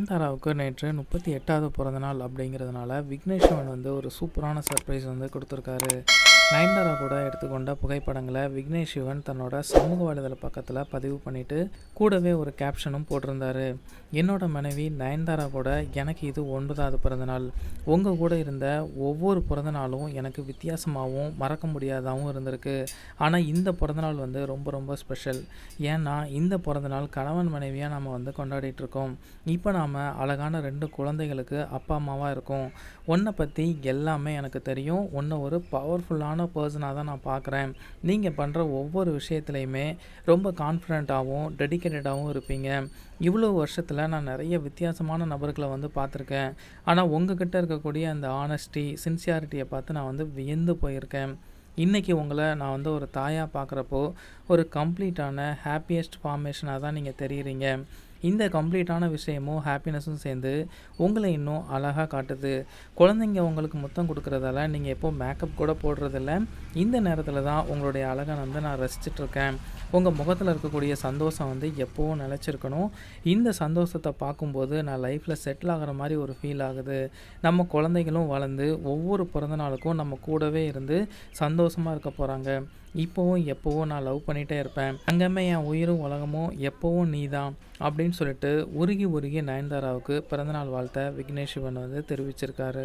நயன்தாராவுக்கு நேற்று முப்பத்தி எட்டாவது பிறந்தநாள் அப்படிங்கிறதுனால விக்னேஷ்வன் வந்து ஒரு சூப்பரான சர்ப்ரைஸ் வந்து கொடுத்துருக்காரு. நயன்தாரா கூட எடுத்துக்கொண்ட புகைப்படங்களை விக்னேஷ் சிவன் தன்னோட சமூக வலைதள பக்கத்தில் பதிவு பண்ணிவிட்டு கூடவே ஒரு கேப்ஷனும் போட்டிருந்தாரு. என்னோட மனைவி நயன்தாரா கூட எனக்கு இது ஒன்பதாவது பிறந்தநாள். உங்கள் கூட இருந்த ஒவ்வொரு பிறந்தநாளும் எனக்கு வித்தியாசமாகவும் மறக்க முடியாதாகவும் இருந்திருக்கு. ஆனால் இந்த பிறந்தநாள் வந்து ரொம்ப ரொம்ப ஸ்பெஷல் ஏன்னா இந்த பிறந்தநாள் கணவன் மனைவியாக நம்ம வந்து கொண்டாடிட்டு இருக்கோம். இப்போ நாம் அழகான ரெண்டு குழந்தைகளுக்கு அப்பா அம்மாவாக இருக்கோம். உன்னை பற்றி எல்லாமே எனக்கு தெரியும். உன்னை ஒரு பவர்ஃபுல்லான பர்சனாக தான் நான் பார்க்குறேன். நீங்கள் பண்ணுற ஒவ்வொரு விஷயத்துலையுமே ரொம்ப கான்ஃபிடெண்ட்டாகவும் டெடிக்கேட்டடாகவும் இருப்பீங்க. இவ்வளோ வருஷத்தில் நான் நிறைய வித்தியாசமான நபர்களை வந்து பார்த்துருக்கேன். ஆனால் உங்ககிட்ட இருக்கக்கூடிய அந்த ஆனஸ்டி சின்சியாரிட்டியை பார்த்து நான் வந்து வியந்து போயிருக்கேன். இன்றைக்கி உங்களை நான் வந்து ஒரு தாயாக பார்க்குறப்போ ஒரு கம்ப்ளீட்டான ஹாப்பியஸ்ட் ஃபார்மேஷனாக தான் நீங்கள் தெரியுறீங்க. இந்த கம்ப்ளீட்டான விஷயமும் ஹாப்பினஸும் சேர்ந்து உங்களை இன்னும் அழகாக காட்டுது. குழந்தைங்க உங்களுக்கு முத்தம் கொடுக்குறதால நீங்கள் எப்போ மேக்கப் கூட போடுறதில்ல. இந்த நேரத்தில் தான் உங்களுடைய அழகை வந்து நான் ரசிச்சிட்ருக்கேன். உங்கள் முகத்தில் இருக்கக்கூடிய சந்தோஷம் வந்து எப்போவும் நிலச்சிருக்கணும். இந்த சந்தோஷத்தை பார்க்கும்போது நான் லைஃப்பில் செட்டில் ஆகிற மாதிரி ஒரு ஃபீல் ஆகுது. நம்ம குழந்தைகளும் வளர்ந்து ஒவ்வொரு பிறந்த நாளுக்கும் நம்ம கூடவே இருந்து சந்தோஷமாக இருக்க போகிறாங்க இப்போவும் எப்போவும் நான் லவ் பண்ணிகிட்டே இருப்பேன். அங்கேமே என் உயிரும் உலகமும் எப்போவும் நீ தான் அப்படின்னு அப்படின்னு சொல்லிட்டு உருகி உருகி நயன்தாராவுக்கு பிறந்தநாள் வாழ்த்த விக்னேஷ் சிவன் வந்து தெரிவிச்சிருக்காரு.